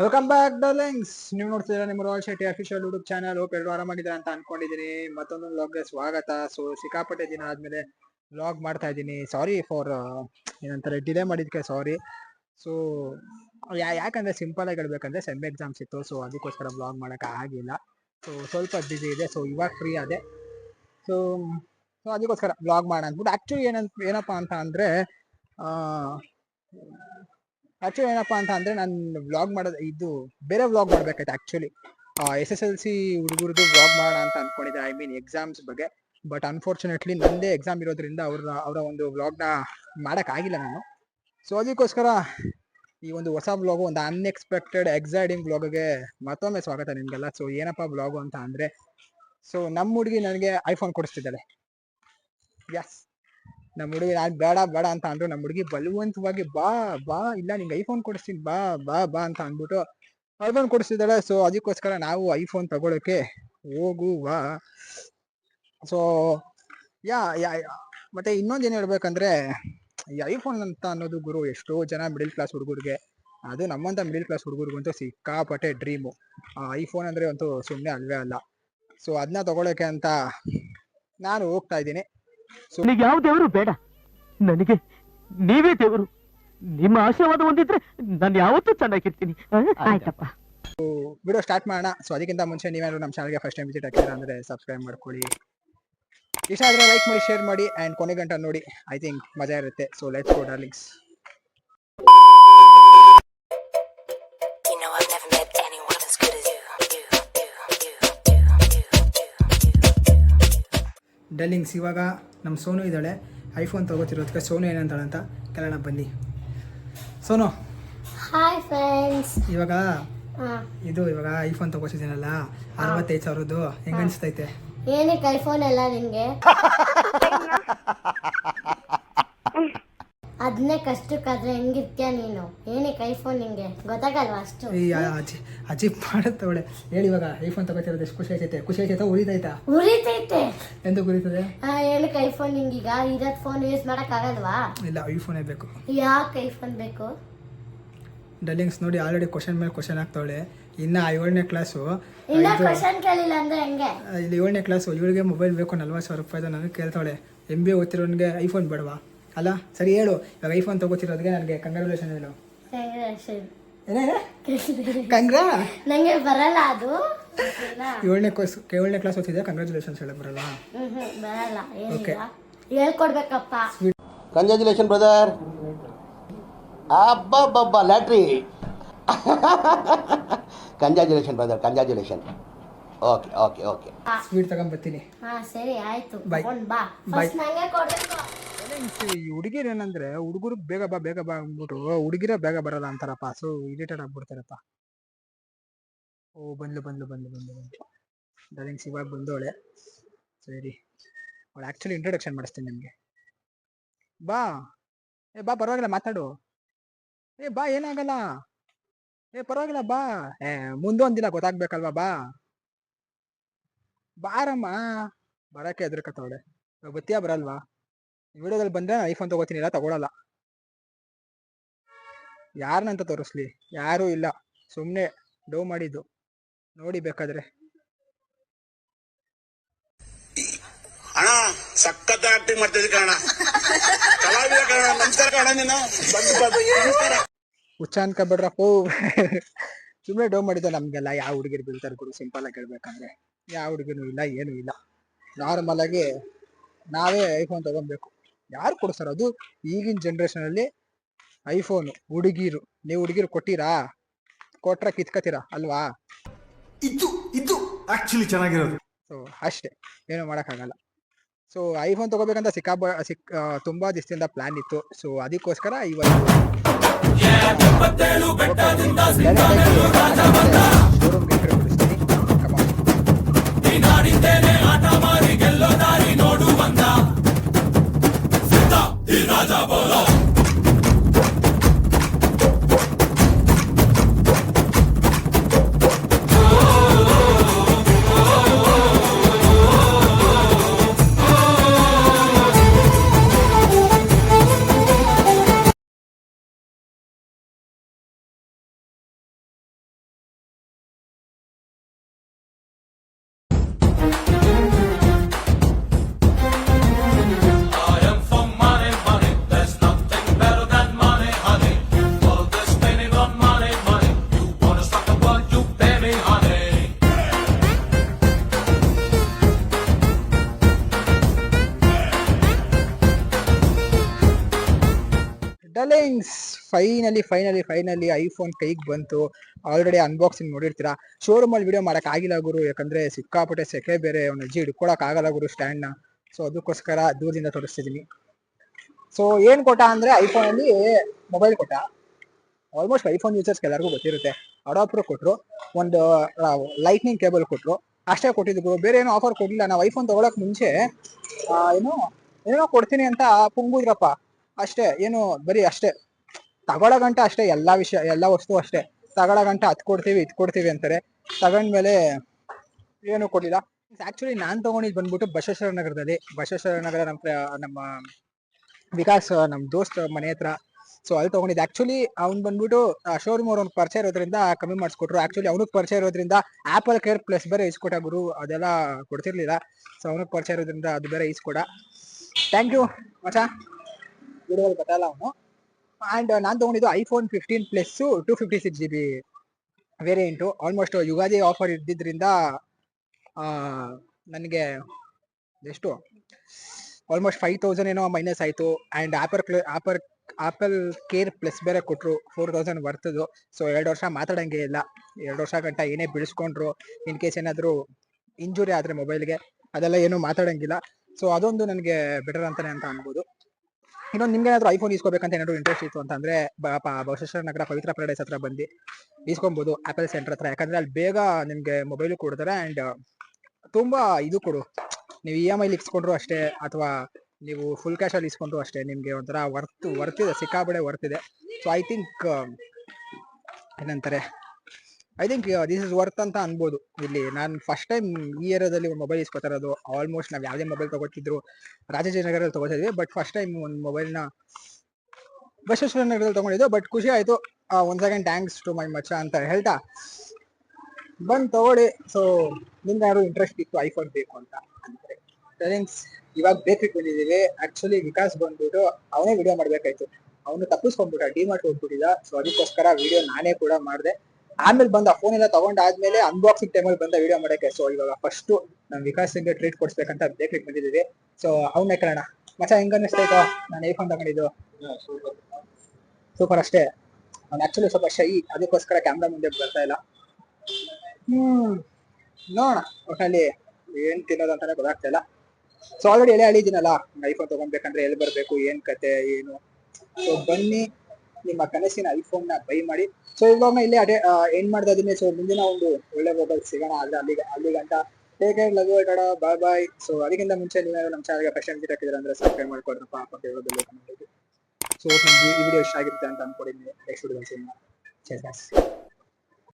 Welcome back darlings ನೀವು ನೋಡ್ತಿದ್ದೀರಾ ನಿಮ್ಮ royal Shetty official YouTube channel hope ಎರಡು ಅಂತ ಅನ್ಕೊಂಡಿದ್ದೀನಿ. ಮತ್ತೊಂದು ವ್ಲಾಗ್ಗೆ ಸ್ವಾಗತ. ಸೊ ಸಿಕ್ಕಾಪಟ್ಟೆ ದಿನ ಆದಮೇಲೆ ವ್ಲಾಗ್ ಮಾಡ್ತಾ ಇದ್ದೀನಿ. ಸಾರಿ ಫಾರ್ ಏನಂತಾರೆ ಡಿಲೇ ಮಾಡಿದ್ದಕ್ಕೆ ಸಾರಿ ಸೊ ಯಾ, ಯಾಕಂದ್ರೆ ಸಿಂಪಲ್ ಆಗಿ ಹೇಳ್ಬೇಕಂದ್ರೆ ಸೆಮ್ ಎಕ್ಸಾಮ್ಸ್ ಇತ್ತು. ಸೊ ಅದಕ್ಕೋಸ್ಕರ ವ್ಲಾಗ್ ಮಾಡೋಕೆ ಆಗಿಲ್ಲ. ಸೊ ಸ್ವಲ್ಪ ಬ್ಯುಸಿ ಇದೆ. ಸೊ ಇವಾಗ ಫ್ರೀ ಆದೆ. ಸೊ ಸೊ ಅದಕ್ಕೋಸ್ಕರ ವ್ಲಾಗ್ ಮಾಡೋಣ ಅಂದ್ಬಿಟ್ಟು ಆ್ಯಕ್ಚುಲಿ ಏನಂತ, ಏನಪ್ಪ ಅಂತ ಅಂದರೆ ಆಕ್ಚುಲಿ ಏನಪ್ಪ ಅಂತ ಅಂದ್ರೆ ನಾನು ವ್ಲಾಗ್ ಮಾಡೋದು, ಇದು ಬೇರೆ vlog ಮಾಡ್ಬೇಕಾಯ್ತು actually. S S L C ಹುಡುಗರದು vlog ಮಾಡೋಣ ಅಂತ ಅನ್ಕೊಂಡಿದ್ದೆ ಐ ಮೀನ್ ಎಕ್ಸಾಮ್ಸ್ ಬಗ್ಗೆ. ಬಟ್ ಅನ್ಫಾರ್ಚುನೇಟ್ಲಿ ನಂದೇ ಎಕ್ಸಾಮ್ ಇರೋದ್ರಿಂದ ಅವ್ರ ಅವರ ಒಂದು ವ್ಲಾಗ್ನ ಮಾಡೋಕ್ಕಾಗಿಲ್ಲ ನಾನು. ಸೊ ಅದಕ್ಕೋಸ್ಕರ ಈ ಒಂದು ಹೊಸ ವ್ಲಾಗು ಒಂದು ಅನ್ಎಕ್ಸ್ಪೆಕ್ಟೆಡ್ ಎಕ್ಸೈಟಿಂಗ್ ವ್ಲಾಗ್ಗೆ ಮತ್ತೊಮ್ಮೆ ಸ್ವಾಗತ ನಿಮಗೆಲ್ಲ. ಸೊ ಏನಪ್ಪ ವ್ಲಾಗು ಅಂತ ಅಂದರೆ ಸೊ ನಮ್ಮ ಹುಡುಗಿ ನನಗೆ ಐಫೋನ್ ಕೊಡಿಸ್ತಿದ್ದಾಳೆ. ಎಸ್ ನಮ್ಮ ಹುಡುಗಿ ನಾನು ಬೇಡ ಬೇಡ ಅಂತ ಅಂದ್ರು. ನಮ್ಮ ಹುಡುಗಿ ಬಲವಂತವಾಗಿ ಬಾ ಬಾ, ಇಲ್ಲ ನಿಂಗೆ ಐಫೋನ್ ಕೊಡಿಸ್ತೀನಿ, ಬಾ ಬಾ ಬಾ ಅಂತ ಅಂದ್ಬಿಟ್ಟು ಐಫೋನ್ ಕೊಡಿಸ್ತಿದ್ದಾಳೆ ಸೊ ಅದಕ್ಕೋಸ್ಕರ ನಾವು ಐಫೋನ್ ತಗೊಳಕ್ಕೆ ಬಾ. ಸೊ ಯಾ ಯಾ ಮತ್ತೆ ಇನ್ನೊಂದು ಏನು ಹೇಳ್ಬೇಕಂದ್ರೆ, ಈ ಐಫೋನ್ ಅಂತ ಅನ್ನೋದು ಗುರು ಎಷ್ಟೋ ಜನ ಮಿಡಿಲ್ ಕ್ಲಾಸ್ ಹುಡುಗರಿಗೆ, ಅದು ನಮ್ಮಂತ ಮಿಡಿಲ್ ಕ್ಲಾಸ್ ಹುಡುಗರಿಗಂತೂ ಸಿಕ್ಕಾಪಟ್ಟೆ ಡ್ರೀಮು ಆ ಐಫೋನ್ ಅಂದರೆ ಅಂತೂ ಸುಮ್ಮನೆ ಅಲ್ವೇ ಅಲ್ಲ. ಸೊ ಅದನ್ನ ತಗೊಳಕ್ಕೆ ಅಂತ ನಾನು ಹೋಗ್ತಾ ಇದ್ದೀನಿ. ನನಗೆ ಯಾವ ದೇವರು ಬೇಡ. ನನಗೆ ನೀವೇ ದೇವರು. ನಿಮ್ಮ ಆಶೀರ್ವಾದ ಹೊಂದಿದ್ರೆ ನಾನು ಯಾವತ್ತೂ ಚೆನ್ನಾಗಿರ್ತೀನಿ. ಆಯ್ತಪ್ಪ. ವಿಡಿಯೋ ಸ್ಟಾರ್ಟ್ ಮಾಡೋಣ. ಸೊ ಅದಕ್ಕಿಂತ ಮುಂಚೆ ನೀವೇನಾದ್ರು ನಮ್ಮ ಚಾನಲ್ಗೆ ಫಸ್ಟ್ ಟೈಮ್ ವಿಸಿಟ್ ಹಾಕಿದ್ರೆ ಅಂದರೆ ಸಬ್ಸ್ಕ್ರೈಬ್ ಮಾಡ್ಕೊಳ್ಳಿ. ಇಷ್ಟ ಆದರೆ ಲೈಕ್ ಮಾಡಿ ಶೇರ್ ಮಾಡಿ ಆ್ಯಂಡ್ ಕೊನೆ ಗಂಟೆ ನೋಡಿ. ಐ ಥಿಂಕ್ ಮಜಾ ಇರುತ್ತೆ. So let's go darlings you. Darlings ಇವಾಗ ನಮ್ಮ ಸೋನು ಇದ್ದಾಳೆ. ಐಫೋನ್ ತಗೋತಿರೋದಕ್ಕೆ ಸೋನು ಏನಂತಾಳಂತ ಕೇಳೋಣ ಬನ್ನಿ. ಸೋನು. ಹಾಯ್ ಫ್ರೆಂಡ್ಸ್ ಇವಾಗ ಇದು ಇವಾಗ ಐಫೋನ್ ತಗೋತಿದ್ದೀನಲ್ಲ ಅರವತ್ತೈದು ಸಾವಿರದ್ದು. ಹೆಂಗ ಅನಿಸ್ತೈತೆ? ಏನಕ್ಕೆ ಐಫೋನ್ ಎಲ್ಲ ನಿಂಗೆ? ಅದನ್ನೇ ಕಷ್ಟಕ್ಕಾದ್ರೆ ಹೆಂಗಿರ್ತೀಯ ನೀನು? ಏನಕ್ಕೆ ಐಫೋನ್ ನಿಂಗೆ? ಗೊತ್ತಾಗಲ್ವಾ ಅಷ್ಟು? ಈ ಅಜಿ ಅಜ್ಜಿ ಮಾಡುತ್ತವಳೆ ಹೇಳಿ ಇವಾಗ ಐಫೋನ್ ತಗೋತಿರೋದು ಎಷ್ಟು ಖುಷಿ ಆಯ್ತೈತೆ? ಖುಷಿ ಆಯ್ತೈತಾ? ಉರಿತೈತೆ? ಉರಿತದೆ ಆ, ಏನಕ್ಕೆ ಐಫೋನ್ ನಿಂಗೀಗ. ಇರೋದ್ ಫೋನ್ ಯೂಸ್ ಮಾಡಕ್ ಆಗಲ್ವಾ? ಇಲ್ಲ ಐಫೋನೇ ಬೇಕು. ಯಾಕೆ ಐಫೋನ್ ಬೇಕು? ಡಲ್ಲಿಂಗ್ಸ್ ನೋಡಿ ಆಲ್ರೆಡಿ ಕ್ವಶನ್ ಮೇಲೆ ಕ್ವಶನ್ ಆಗ್ತಾವಳೆ ಇನ್ನ ಏಳನೇ ಕ್ಲಾಸು ಇನ್ನ ಕ್ವಶನ್ ಕೇಳಿಲ್ಲ ಅಂದ್ರೆ ಹೆಂಗೆ? ಇಲ್ಲಿ ಏಳನೇ ಕ್ಲಾಸು ಇವಳಿಗೆ ಮೊಬೈಲ್ ಬೇಕು ನಲ್ವತ್ತು ಸಾವಿರ ರೂಪಾಯಿದು ನನಗೆ ಕೇಳ್ತಾವಳೆ. ಎಂ ಬಿ ಓದ್ತಿರೋನ್ಗೆ ಐಫೋನ್ ಬೇಡವಾ? ಅಲ್ಲ ಸರಿ ಹೇಳು. ಇವಾಗ ಐಫೋನ್ ತಗೋತಿರೋದ್ಗೆ ನನಗೆ ಕಂಗ್ರ್ಯಾಚುಲೇಷನ್ ಹೇಳು. ಏನೇ? ಕಂಗ್ರಾ? ನಂಗೆ ಬರಲ್ಲ ಅದು? ಏಳನೇ ಕ್ಲಾಸ್ ಏಳನೇ ಕ್ಲಾಸ್ ಓದ್ತಿದ್ದೆ ಕಂಗ್ರ್ಯಾಚುಲೇಷನ್ಸ್ ಹೇಳಕ್ ಬರಲ್ಲ ಬರಲ್ಲ. ಏನಿಲ್ಲ. ಹೇಳ್ಕೊಡ್ಬೇಕಪ್ಪ. Congratulation brother ಅಬ್ಬಬ್ಬಬ್ಬ lottery. Congratulation brother congratulation okay okay okay sweet ತಗೊಂಬರ್ತೀನಿ ಹಾ ಸರಿ ಆಯ್ತು. Bye. ತಗೊಂಡ್ ಬಾ. Bye. ಫಸ್ಟ್ ನಂಗೆ ಕೊಡ್ಬೇಕು. ಈ ಹುಡುಗಿರು ಏನಂದ್ರೆ ಹುಡುಗರು ಬೇಗ ಬಾ ಬೇಗ ಬಾ ಅಂದ್ಬಿಟ್ಟು ಹುಡುಗಿರ ಬೇಗ ಬರಲ್ಲ ಅಂತಾರಪ್ಪ. So irritate ಆಗ್ಬಿಡ್ತಾರಪ್ಪ. ಓ, ಬಂದ್ಲು ಬಂದ್ಲು ಬಂದ್ಲು ಬಂದ್ಲು ಬಂದ್ಲು. ಡಾರ್ಲಿಂಗ್ಸ್ ಇವಾಗ ಬಂದವಳೆ. ಸರಿ. ಅವಳು ಆ್ಯಕ್ಚುಲಿ ಇಂಟ್ರೊಡಕ್ಷನ್ ಮಾಡಿಸ್ತೀನಿ ನಿಮಗೆ. ಬಾ. ಏ, ಬಾ, ಪರವಾಗಿಲ್ಲ, ಮಾತಾಡು. ಏ, ಬಾ, ಏನಾಗಲ್ಲ. ಏ, ಪರವಾಗಿಲ್ಲ, ಬಾ. ಏ ಮುಂದೊಂದ್ ದಿನ ಗೊತ್ತಾಗ್ಬೇಕಲ್ವಾ, ಬಾ. ಬಾರಮ್ಮ ಬರಕ್ಕೆ ಎದುರ್ಕತ್ತವಳೆ ಬತ್ತಿಯಾ, ಬರಲ್ವಾ? ವಿಡಿಯೋದಲ್ಲಿ ಬಂದರೆ ಐಫೋನ್ ತಗೋತೀನಿ, ಇಲ್ಲ, ತಗೊಳಲ್ಲ. ಯಾರನ್ನಂತ ತೋರಿಸ್ಲಿ. ಯಾರೂ ಇಲ್ಲ. ಸುಮ್ಮನೆ ಡೋ ಮಾಡಿದ್ದು. ನೋಡಿ ಬೇಕಾದ್ರೆ. ಅಣ್ಣ ಸಖತ್ ಆಕ್ಟಿಂಗ್ ಮಾಡ್ತಿದ್ದೆ ಕಣ ಕಲಾವಿದ ಕಣ ನಮಸ್ಕಾರ ಕಣ ನೀನು. ಹುಚ್ಚ ಅನ್ಕೊಬೇಡ್ರಪ್ಪೋ ಸುಮ್ಮನೆ ಡೋ ಮಾಡಿದ ನಮ್ಗೆಲ್ಲ ಯಾವ ಹುಡುಗಿರ್ ಬೀಳ್ತಾರೆ ಗುರು ಸಿಂಪಲ್ ಆಗಿ ಹೇಳ್ಬೇಕಂದ್ರೆ. ಯಾವ ಹುಡುಗಿನೂ ಇಲ್ಲ ಏನೂ ಇಲ್ಲ. ನಾರ್ಮಲ್ ಆಗಿ ನಾವೇ ಐಫೋನ್ ತಗೊಬೇಕು. ಯಾರು ಕೊಡ್ತಾರ ಅದು ಈಗಿನ ಜನ್ರೇಷನಲ್ಲಿ ಐಫೋನು ಹುಡುಗಿರು. ನೀವು ಹುಡುಗಿರು ಕೊಟ್ಟಿರಾ? ಕೊಟ್ರ ಕಿತ್ಕತೀರಾ? ಅಲ್ವಾ? ಇದು ಇದು ಆಕ್ಚುಲಿ ಚೆನ್ನಾಗಿರೋದು. ಸೊ ಅಷ್ಟೇ. ಏನು ಮಾಡೋಕ್ಕಾಗಲ್ಲ. ಸೊ ಐಫೋನ್ ತಗೋಬೇಕಂತ ಸಿಕ್ಕಾಬ ಸಿಕ್ ತುಂಬ ದಿವಸದಿಂದ ಪ್ಲಾನ್ ಇತ್ತು. ಸೊ ಅದಕ್ಕೋಸ್ಕರ ಇವತ್ತು thanks finally finally finally iPhone ಕೈಗೆ ಬಂತು. ಆಲ್ರೆಡಿ ಅನ್ಬಾಕ್ಸಿಂಗ್ ನೋಡಿರ್ತೀರಾ? ಶೋರೂಮ್ ಅಲ್ಲಿ ವಿಡಿಯೋ ಮಾಡಕ್ ಆಗಿಲ್ಲ ಗುರು. ಯಾಕಂದ್ರೆ ಸಿಕ್ಕಾಪಟ್ಟೆ ಸೆಕೆ ಬೇರೆ. ಅವ್ನ ಅಜ್ಜಿ ಆಗಲ್ಲ ಗುರು ಸ್ಟ್ಯಾಂಡ್ನ. ಸೊ ಅದಕ್ಕೋಸ್ಕರ ದೂರದಿಂದ ತೋರಿಸ್ತಿದೀನಿ. ಸೊ ಏನ್ ಕೊಟ್ಟ ಅಂದ್ರೆ ಐಫೋನ್ ಅಲ್ಲಿ ಮೊಬೈಲ್ ಕೊಟ್ಟ. ಆಲ್ಮೋಸ್ಟ್ ಐಫೋನ್ ಯೂಸರ್ಸ್ ಎಲ್ಲರಿಗೂ ಗೊತ್ತಿರುತ್ತೆ. ಅಡಾಪ್ಟರ್ ಕೊಟ್ರು. ಒಂದು ಲೈಟ್ನಿಂಗ್ ಕೇಬಲ್ ಕೊಟ್ರು. ಅಷ್ಟೇ ಕೊಟ್ಟಿದ್ರು ಬೇರೆ ಏನೋ ಆಫರ್ ಕೊಡ್ಲಿಲ್ಲ. ನಾವು ಐಫೋನ್ ತಗೊಳಕ್ ಮುಂಚೆ ಏನು, ಏನೋ ಕೊಡ್ತೀನಿ ಅಂತ ಪುಂಗುದ್ರಪ್ಪ. ಅಷ್ಟೇ, ಏನು, ಬರೀ ಅಷ್ಟೇ. ತಗೊಳ್ಳೋ ಗಂಟ ಅಷ್ಟೇ, ಎಲ್ಲಾ ವಿಷಯ, ಎಲ್ಲಾ ವಸ್ತು ಅಷ್ಟೇ. ತಗೊಳ್ಳೋ ಗಂಟ ಅದ್ ಕೊಡ್ತೀವಿ, ಇದ್ ಕೊಡ್ತೀವಿ ಅಂತಾರೆ. ತಗೊಂಡ್ಮೇಲೆ ಏನು ಕೊಡ್ಲಿಲ್ಲ. ಆಕ್ಚುಲಿ ನಾನ್ ತಗೊಂಡಿದ್ ಬಂದ್ಬಿಟ್ಟು ಬಸವೇಶ್ವರ ನಗರದಲ್ಲಿ. ಬಸವೇಶ್ವರ ನಗರ ನಮ್ಮ ನಮ್ಮ ವಿಕಾಸ್, ನಮ್ ದೋಸ್ತ್ ಮನೆ ಹತ್ರ. ಸೊ ಅಲ್ಲಿ ತಗೊಂಡಿದ್ದೆ ಆಕ್ಚುಲಿ ಅವ್ನು ಬಂದ್ಬಿಟ್ಟು ಶೋರೂಮ್ ಅವ್ರ ಪರಿಚಯ ಇರೋದ್ರಿಂದ ಕಮ್ಮಿ ಮಾಡಿಸ್ಕೊಟ್ರು. ಆಕ್ಚುಲಿ ಅವ್ನಿಗೆ ಪರಿಚಯ ಇರೋದ್ರಿಂದ ಆಪಲ್ ಕೇರ್ ಪ್ಲಸ್ ಬೇರೆ ಇಸ್ಕೊಟ್ಟ ಗುರು, ಅದೆಲ್ಲ ಕೊಡ್ತಿರ್ಲಿಲ್ಲ. ಸೊ ಅವ್ನಿಗೆ ಪರಿಚಯ ಇರೋದ್ರಿಂದ ಅದು ಬೇರೆ ಇಸ್ಕೊಡ ಥ್ಯಾಂಕ್ ಯು ಮಚಾ ವಿಡಿಯೋದಲ್ಲಿ ಬರಲ್ಲ ಅವನು. ಆ್ಯಂಡ್ ನಾನು ತೊಗೊಂಡಿದ್ದು iPhone fifteen plus two fifty six G B variant almost Ugadi offer ಇದ್ದಿದ್ದರಿಂದ ನನಗೆ ಎಷ್ಟು? ಆಲ್ಮೋಸ್ಟ್ ಫೈವ್ ತೌಸಂಡ್ ಏನೋ ಮೈನಸ್ ಆಯಿತು. ಆ್ಯಂಡ್ ಆಪರ್ ಕ್ಲ ಆ್ಯಪರ್ ಆಪಲ್ ಕೇರ್ ಪ್ಲಸ್ ಬೇರೆ ಕೊಟ್ಟರು ಫೋರ್ ತೌಸಂಡ್ ಬರ್ತದ್ದು ಸೊ ಎರಡು ವರ್ಷ ಮಾತಾಡೋಂಗೆ ಇಲ್ಲ. ಎರಡು ವರ್ಷ ಗಂಟ ಏನೇ ಬಿಡಿಸ್ಕೊಂಡ್ರು ಇನ್ ಕೇಸ್ ಏನಾದರೂ ಇಂಜುರಿ ಆದರೆ ಮೊಬೈಲ್ಗೆ ಅದೆಲ್ಲ ಏನೂ ಮಾತಾಡೋಂಗಿಲ್ಲ. ಸೊ ಅದೊಂದು ನನಗೆ ಬೆಟರ್ ಅಂತಲೇ ಅಂತ ಅನ್ಬೋದು. ಇನ್ನೊಂದು ನಿಮ್ಗೆ ಏನಾದ್ರು ಐಫೋನ್ ಇಸ್ಕೋಬೇಕಂತ ಏನಾದ್ರು ಇಂಟ್ರೆಸ್ಟ್ ಇತ್ತು ಅಂತಂದ್ರೆ ಬಸವೇಶ್ವರ ನಗರ ಪವಿತ್ರ ಪ್ಯಾರಡೈಸ್ ಹತ್ರ ಬಂದು ಇಸ್ಕೊಬಹುದು ಆಪಲ್ ಸೆಂಟರ್ ಹತ್ರ. ಯಾಕಂದ್ರೆ ಅಲ್ಲಿ ಬೇಗ ನಿಮ್ಗೆ ಮೊಬೈಲ್ ಕೊಡ್ತಾರೆ ಅಂಡ್ ತುಂಬಾ ಇದು ಕೊಡು. ನೀವು ಇ ಎಂ ಐಲಿ ಇಸ್ಕೊಂಡ್ರು ಅಷ್ಟೇ, ಅಥವಾ ನೀವು ಫುಲ್ ಕ್ಯಾಶ್ ಅಲ್ಲಿ ಇಸ್ಕೊಂಡ್ರು ಅಷ್ಟೇ ನಿಮ್ಗೆ ಒಂಥರ ವರ್ತ್ ವರ್ತಿದೆ ಸಿಕ್ಕಾಬಡೆ ವರ್ತ್ ಇದೆ. ಸೊ ಐ ಥಿಂಕ್ ಏನಂತಾರೆ I think this is worth ಅಂತ ಅನ್ಬೋದು. ಇಲ್ಲಿ ನಾನು ಫಸ್ಟ್ ಟೈಮ್ ಈ ಏರಿಯಾದಲ್ಲಿ ಒಂದು ಮೊಬೈಲ್ ಇಸ್ಕೊತಾ ಇರೋದು. ಆಲ್ಮೋಸ್ಟ್ ನಾವು ಯಾವುದೇ ಮೊಬೈಲ್ ತಗೋತಿದ್ರು ರಾಜಾಜಿನಗರಲ್ಲಿ ತಗೋತಿದ್ವಿ ಬಟ್ ಫಸ್ಟ್ ಟೈಮ್ ಒಂದು ಮೊಬೈಲ್ನ ಬಸವೇಶ್ವರ ನಗರದಲ್ಲಿ ತೊಗೊಂಡಿದ್ದೆ ಬಟ್ ಖುಷಿ ಆಯಿತು. ಒಂದು ಸೆಕೆಂಡ್ ಥ್ಯಾಂಕ್ಸ್ ಟು ಮೈ ಮಚ್ಚ ಅಂತ ಹೇಳ್ತಾ. ಬಂದು ತಗೊಳ್ಳಿ ಸೊ ನಿಮ್ಗೆ ಯಾರು ಇಂಟ್ರೆಸ್ಟ್ ಇತ್ತು ಐಫೋನ್ ಬೇಕು ಅಂತ ಅಂದರೆ ಇವಾಗ ಬೇಕ್ರಿಗೆ ಬಂದಿದ್ದೀವಿ ಆ್ಯಕ್ಚುಲಿ ವಿಕಾಸ್ ಬಂದ್ಬಿಟ್ಟು ಅವನೇ ವಿಡಿಯೋ ಮಾಡಬೇಕಾಯ್ತು. ಅವನು ತಪ್ಪಿಸ್ಕೊಂಡ್ಬಿಟ್ಟ ಡಿಮಾರ್ಟ್ ಹೋಗ್ಬಿಟ್ಟಿದ್ದ ಸೊ ಅದಕ್ಕೋಸ್ಕರ ವಿಡಿಯೋ ನಾನೇ ಕೂಡ ಮಾಡಿದೆ. ಆಮೇಲೆ ಬಂದ ಫೋನ್ ಎಲ್ಲ ತಗೊಂಡಾದ್ಮೇಲೆ ಅನ್ಬಾಕ್ಸಿಂಗ್ ಟೈಮಲ್ಲಿ ಬಂದ ವಿಡಿಯೋ ಮಾಡಕ್ಕೆ ಸೊ ಇವಾಗ ಫಸ್ಟ್ ನಮ್ ವಿಕಾಸ್ ಸಿಂಗ್ ಟ್ರೀಟ್ ಕೊಡ್ಸ್ಬೇಕಂತ ಬೇಕ್ರಿಗೆ ಬಂದಿದ್ದೀವಿ. ಸೊ ಅವನ್ನೇ ಕೇಳೋಣ ಮಚ್ಚ ಹೆಂಗ ಅನಿಸ್ತಾಯ್ತು ನಾನು ಐಫೋನ್ ತಗೊಂಡಿದ್ದು. ಸೂಪರ್ ಅಷ್ಟೇ. ನಾನು ಆಕ್ಚುಲಿ ಸ್ವಲ್ಪ ಶೈ ಅದಕ್ಕೋಸ್ಕರ ಕ್ಯಾಮ್ರಾ ಮುಂದೆ ಬರ್ತಾ ಇಲ್ಲ. ಹ್ಮ್ ನೋಡೋಣ. ಒಟ್ಟಲ್ಲಿ ಏನ್ ತಿನ್ನೋದು ಅಂತಾನೆ ಗೊತ್ತಾಗ್ತಾ ಇಲ್ಲ. ಸೊ ಆಲ್ರೆಡಿ ಎಳೆ ಹೇಳಿದ್ದೀನಲ್ಲ ಐಫೋನ್ ತಗೊಂಡ್ಬೇಕಂದ್ರೆ ಎಲ್ಲಿ ಬರ್ಬೇಕು ಏನ್ ಕತೆ ಏನು? ಸೊ ಬನ್ನಿ. ನಿಮ್ಮ ಕನಸಿನ ಐಫೋನ್ನ ಬೈ ಮಾಡಿ. ಸೊ ಇವಾಗ ಇಲ್ಲಿ ಅದೇ ಏನ್ ಮಾಡ್ತಾ ಇದೀನಿ ಸೊ ಮುಂದಿನ ಒಂದು ಒಳ್ಳೆ ಮೊಬೈಲ್ ಸಿಗೋಣ ಆದ್ರೆ ಅಲ್ಲಿಗೆ ಅಲ್ಲಿಗಂತ take care love bye bye so ಅದಕ್ಕಿಂತ ಮುಂಚೆ ನೀವೇ ನಮ್ಮ ಚಾನಲ್ಗೆ ಫಸ್ಟ್ ಟೈಮ್ ಹಾಕಿದ್ರೆ ಅಂದ್ರೆ ಸಬ್ಸ್ಕ್ರೈಬ್ ಮಾಡ್ಕೊಡ್ರಪ್ಪ ಅಪ್ಪ ಇರೋದಲ್ಲಿ ಸೊ ಈ ವಿಡಿಯೋ ಇಷ್ಟ ಆಗಿರುತ್ತೆ ಅಂತ ಅನ್ಕೊಂಡಿದ್ದೀನಿ. ನೆಕ್ಸ್ಟ್ ವಿಡಿಯೋ ಸಿಗೋಣ.